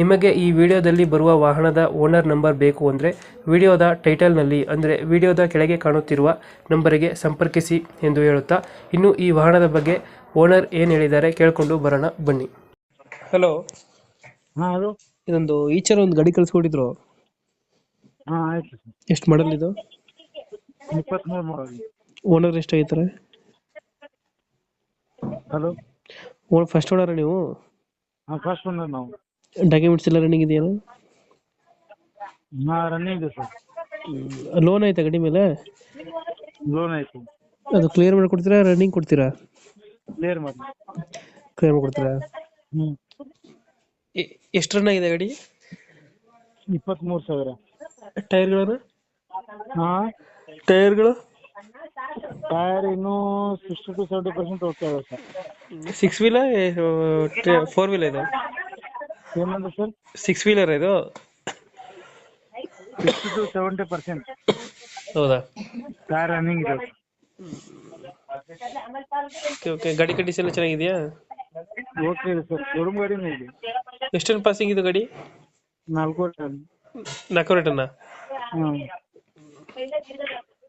ನಿಮಗೆ ಈ ವಿಡಿಯೋದಲ್ಲಿ ಬರುವ ವಾಹನದ ಓನರ್ ನಂಬರ್ ಬೇಕು ಅಂದರೆ ವಿಡಿಯೋದ ಟೈಟಲ್ನಲ್ಲಿ ಅಂದರೆ ವಿಡಿಯೋದ ಕೆಳಗೆ ಕಾಣುತ್ತಿರುವ ನಂಬರಿಗೆ ಸಂಪರ್ಕಿಸಿ ಎಂದು ಹೇಳುತ್ತಾ ಇನ್ನು ಈ ವಾಹನದ ಬಗ್ಗೆ ಓನರ್ ಏನು ಹೇಳಿದ್ದಾರೆ ಕೇಳಿಕೊಂಡು ಬರೋಣ ಬನ್ನಿ. ಹಲೋ ಹಾಂ ಅದು ಇದೊಂದು ಈಚರ ಒಂದು ಗಾಡಿ ಕಳಿಸ್ಕೊಟ್ಟಿದ್ರು. ಹಾಂ ಆಯ್ತು ಎಷ್ಟು ಮಾಡಲ್ ಇದು? ಇಪ್ಪತ್ತ್ಮೂರು ಓನರ್ ಎಷ್ಟಾಗಿದ್ದಾರೆ ಹಲೋ ಓನ್ ಫಸ್ಟ್ ಓನರ್ ನೀವು? ಹಾಂ ಫಸ್ಟ್ ಓನರ್ ನಾವು. ಡಾಕ್ಯುಮೆಂಟ್ಸ್ ಎಲ್ಲ ರನ್ನಿಂಗ್ ಇದೆಯಾ ಹಾಂ ರನ್ನಿಂಗ್ ಇದೆ ಸರ್ ಲೋನ್ ಐತೆ ಗಾಡಿ ಮೇಲೆ? ಲೋನ್ ಐತೆ ಅದು ಕ್ಲಿಯರ್ ಮಾಡಿ ಕೊಡ್ತೀರಾ ರನ್ನಿಂಗ್ ಕೊಡ್ತೀರಾ? ಕ್ಲಿಯರ್ ಮಾಡಿ. ಕ್ಲಿಯರ್ ಮಾಡಿಕೊಡ್ತೀರಾ ಹ್ಞೂ ಎಷ್ಟು ರನ್ ಆಗಿದೆ ಗಾಡಿ? ಇಪ್ಪತ್ತ್ಮೂರು ಸಾವಿರ. ಟೈರ್ಗಳನ್ನು? ಹಾಂ. ಟೈರ್ಗಳು? ಟೈರ್ ಇನ್ನೂ ಸಿಕ್ಸ್ಟಿ ಟು ಸೆವೆಂಟಿ ಪರ್ಸೆಂಟ್ ಹೋಗ್ತಾ ಇದೆ sir six wheel four wheel ಇದು? ಏನಂದ್ರೆ ಸರ್? ಸಿಕ್ಸ್ ವೀಲರ್ ಇದು? ಸಿಕ್ಸ್ಟಿ ಟು ಸೆವೆಂಟಿ ಪರ್ಸೆಂಟ್ ಹೌದಾ? ಕಾರ್ ರನ್ನಿಂಗ್ ಇದೆ. ಓಕೆ ಓಕೆ ಗಾಡಿ ಕಂಡೀಷನ್ ಚೆನ್ನಾಗಿದೆಯಾ? ಓಕೆ ಇದೆ ಸರ್. ಶೋರೂಮ್ ಗಾಡಿನೂ ಇದೆ. ಎಷ್ಟೊಂದು ಪಾಸಿಂಗ್ ಇದು ಗಾಡಿ? ನಾಲ್ಕು ಟನ್. ನಾಲ್ಕು ರೇಟನ್ನ ಹಾಂ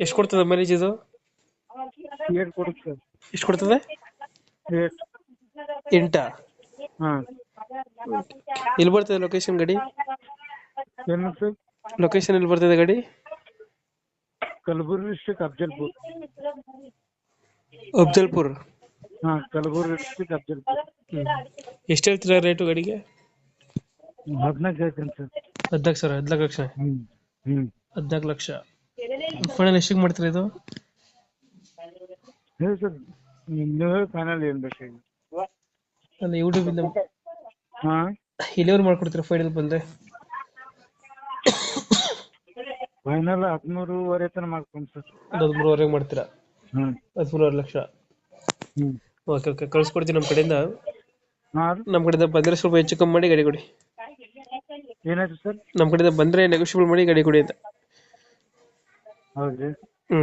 ಎಷ್ಟು ಕೊಡ್ತದೆ ಮೈಲೇಜ್ ಇದು? ಏಟ್ ಕೊಡುತ್ತೆ ಎಷ್ಟು ಕೊಡ್ತದೆ? ಏಟ್. ಎಂಟಾ? ಹಾಂ. ಎಲ್ಲಿ ಬರ್ತದೆ ಲೊಕೇಶನ್ ಗಾಡಿ? ಏನು ಸರ್? ಲೊಕೇಶನ್ ಎಲ್ಲಿ ಬರ್ತದೆ ಗಾಡಿ? ಕಲಬುರ್ಗಿ ಡಿಸ್ಟ್ರಿಕ್ಟ್ ಅಫ್ಜಲ್ಪುರ್. ಅಫ್ಜಲ್ಪುರ್? ಹಾಂ ಕಲಬುರ್ಗಿ ಡಿಸ್ಟ್ರಿಕ್ಟ್ ಅಫ್ಜಲ್ಪುರ್. ಎಷ್ಟು ಹೇಳ್ತೀರ ರೇಟು ಗಾಡಿಗೆ? ಹದಿನಾಲ್ಕು ಹೇಳ್ತೀನಿ ಸರ್. ಹದಿನಾಲ್ಕು ಸಾವಿರ ಹದಿನಾಲ್ಕು ಲಕ್ಷ? ಹ್ಞೂ ಹ್ಞೂ ಹದಿನಾಲ್ಕು ಲಕ್ಷ. ಫೈನಲ್ ಎಷ್ಟಿಗೆ ಮಾಡ್ತೀರಾ ಇದು? ಹೇಳಿ ಸರ್ ನೀವು ಹೇಳಿ ಫೈನಲ್ ಏನು ಬೇಕಾಗಿ ಯೂಟ್ಯೂಬಿಂದ ಹಾಂ? ಮಾಡ್ಕೊಡ್ತೀರ ಮಾಡ್ಕೊಡ್ತೀರಾ ಫೈನಲ್ ಬಂದೆ ಫೈನಲ್ ಹದಿಮೂರುವರೆ ತನಕ ಮಾಡ್ಕೊಂಡು ಸರ್. ಒಂದು ಹದಿಮೂರುವರೆಗೆ ಮಾಡ್ತೀರಾ? ಹ್ಞೂ ಹದಿಮೂರುವರೆ ಲಕ್ಷ? ಹ್ಞೂ ಓಕೆ ಓಕೆ. ಕಳ್ಸ್ಕೊಡ್ತೀನಿ ನಮ್ಮ ಕಡೆಯಿಂದ. ಹಾಂ ನಮ್ಮ ಕಡೆಯಿಂದ ಬಂದರೆ ಸ್ವಲ್ಪ ಹೆಚ್ಚು ಕಮ್ಮಿ ಮಾಡಿ ಗಾಡಿ ಕೊಡಿ. ಏನಾಯ್ತು ಸರ್? ನಮ್ಮ ಕಡೆಯಿಂದ ಬಂದ್ರೆ ನೆಗೋಷಿಯಬಲ್ ಮಾಡಿ ಗಾಡಿ ಕೊಡಿ ಅಂತ. ಹೌದು. ಹ್ಞೂ